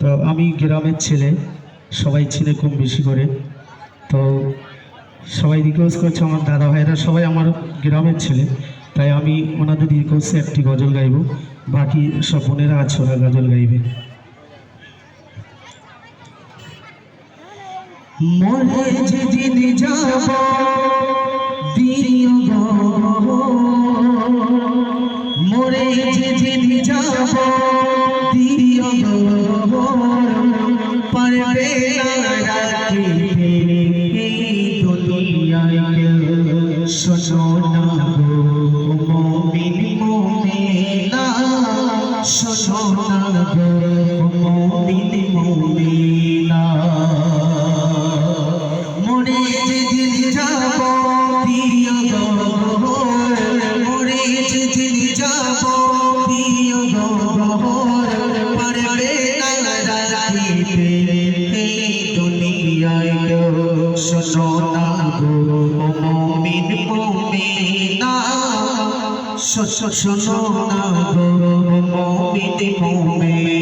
তো আমি গ্রামের ছেলে, সবাই ছেলে কম বেশি করে। তো সবাই রিকোয়েস্ট করছে আমার দাদা ভাইরা সবাই আমার গ্রামের ছেলে। তাই আমি ওনাদের রিকোয়েস্টে একটি গজল গাইব। বাকি সব বোনেরা আছে ওরা গজল গাইবে। মরে যেদিন যাব দিও মরে যেদিন যাব শোনো না গো মুমিন মুমিনা মুমিনা শোনো না গো মুমিন মুমিনা